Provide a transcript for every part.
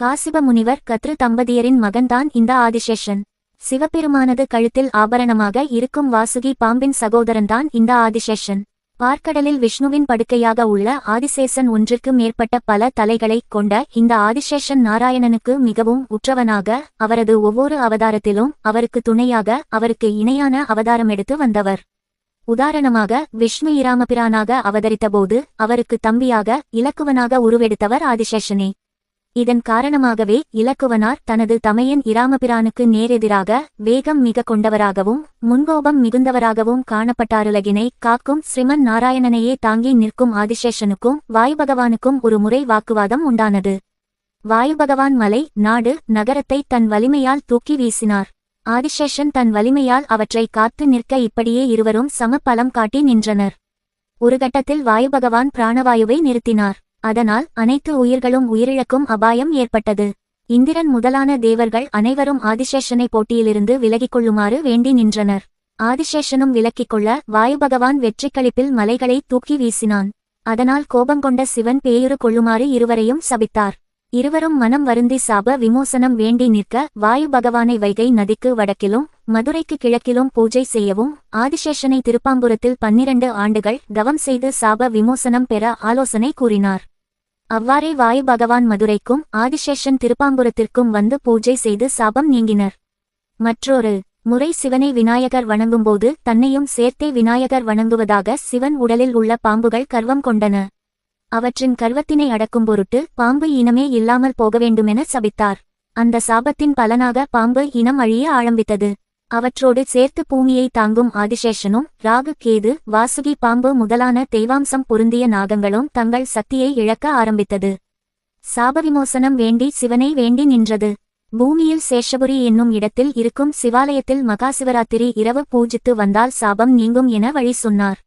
காசிப முனிவர் கத்ரு தம்பதியரின் மகன்தான் இந்த ஆதிசேஷன். சிவபெருமானது கழுத்தில் ஆபரணமாக இருக்கும் வாசுகி பாம்பின் சகோதரன்தான் இந்த ஆதிசேஷன். பார்க்கடலில் விஷ்ணுவின் படுக்கையாக உள்ள ஆதிசேஷன் ஒன்றிற்கு மேற்பட்ட பல தலைகளைக் கொண்ட இந்த ஆதிசேஷன் நாராயணனுக்கு மிகவும் உற்றவனாக அவரது ஒவ்வொரு அவதாரத்திலும் அவருக்கு துணையாக அவருக்கு இணையான அவதாரம் எடுத்து வந்தவர். உதாரணமாக விஷ்ணு இராமபிரானாக அவதரித்தபோது அவருக்கு தம்பியாக இலக்குவனாக உருவெடுத்தவர் ஆதிசேஷனே. இதன் காரணமாகவே இலக்குவனார் தனது தமையன் இராமபிரானுக்கு நேரெதிராக வேகம் மிக கொண்டவராகவும் முன்கோபம் மிகுந்தவராகவும் காணப்பட்டாருலகினை காக்கும் ஸ்ரீமன் நாராயணனையே தாங்கி நிற்கும் ஆதிசேஷனுக்கும் வாயுபகவானுக்கும் ஒரு முறை வாக்குவாதம் உண்டானது. வாயுபகவான் மலை நாடு நகரத்தை தன் வலிமையால் தூக்கி வீசினார். ஆதிசேஷன் தன் வலிமையால் அவற்றை காத்து நிற்க இப்படியே இருவரும் சம பலம் காட்டி நின்றனர். ஒரு கட்டத்தில் வாயுபகவான் பிராணவாயுவை நிறுத்தினார். அதனால் அனைத்து உயிர்களும் உயிரிழக்கும் அபாயம் ஏற்பட்டது. இந்திரன் முதலான தேவர்கள் அனைவரும் ஆதிசேஷனை போட்டியிலிருந்து விலகிக் கொள்ளுமாறு வேண்டி நின்றனர். ஆதிசேஷனும் விலக்கிக் கொள்ள வாயு பகவான் வெற்றிக்களிப்பில் மலைகளை தூக்கி வீசினான். அதனால் கோபங்கொண்ட சிவன் பேயுறு கொள்ளுமாறு இருவரையும் சபித்தார். இருவரும் மனம் வருந்தி சாப விமோசனம் வேண்டி நிற்க வாயு பகவானை வைகை நதிக்கு வடக்கிலும் மதுரைக்கு கிழக்கிலும் பூஜை செய்யவும் ஆதிசேஷனை திருப்பாம்புரத்தில் பன்னிரண்டு ஆண்டுகள் தவம் செய்து சாப விமோசனம் பெற ஆலோசனை கூறினார். அவ்வாறே வாயு பகவான் மதுரைக்கும் ஆதிசேஷன் திருப்பாம்புரத்திற்கும் வந்து பூஜை செய்து சாபம் நீங்கினர். மற்றொரு முறை சிவனை விநாயகர் வணங்கும்போது தன்னையும் சேர்த்தே விநாயகர் வணங்குவதாக சிவன் உடலில் உள்ள பாம்புகள் கர்வம் கொண்டன. அவற்றின் கர்வத்தினை அடக்கும் பொருட்டு பாம்பு இனமே இல்லாமல் போக வேண்டுமென சபித்தார். அந்த சாபத்தின் பலனாக பாம்பு இனம் அழிய ஆரம்பித்தது. அவற்றோடு சேர்த்து பூமியை தாங்கும் ஆதிசேஷனும் ராகு கேது வாசுகி பாம்பு முதலான தெய்வாம்சம் பொருந்திய நாகங்களும் தங்கள் சக்தியை இழக்க ஆரம்பித்தது. சாபவிமோசனம் வேண்டி சிவனை வேண்டி நின்றது. பூமியில் சேஷபுரி என்னும் இடத்தில் இருக்கும் சிவாலயத்தில் மகாசிவராத்திரி இரவு பூஜித்து வந்தால் சாபம் நீங்கும் என வழி சொன்னார்.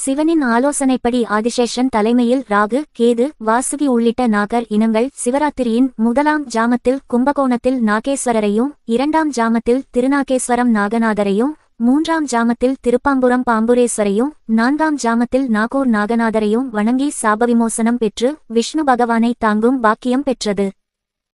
சிவனின் ஆலோசனைப்படி ஆதிசேஷன் தலைமையில் ராகு கேது வாசுகி உள்ளிட்ட நாகர் இனங்கள் சிவராத்திரியின் முதலாம் ஜாமத்தில் கும்பகோணத்தில் நாகேஸ்வரரையும் இரண்டாம் ஜாமத்தில் திருநாகேஸ்வரம் நாகநாதரையும் மூன்றாம் ஜாமத்தில் திருப்பாம்புரம் பாம்புரேஸ்வரையும் நான்காம் ஜாமத்தில் நாகூர் நாகநாதரையும் வணங்கி சாபவிமோசனம் பெற்று விஷ்ணு பகவானை தாங்கும் பாக்கியம் பெற்றது.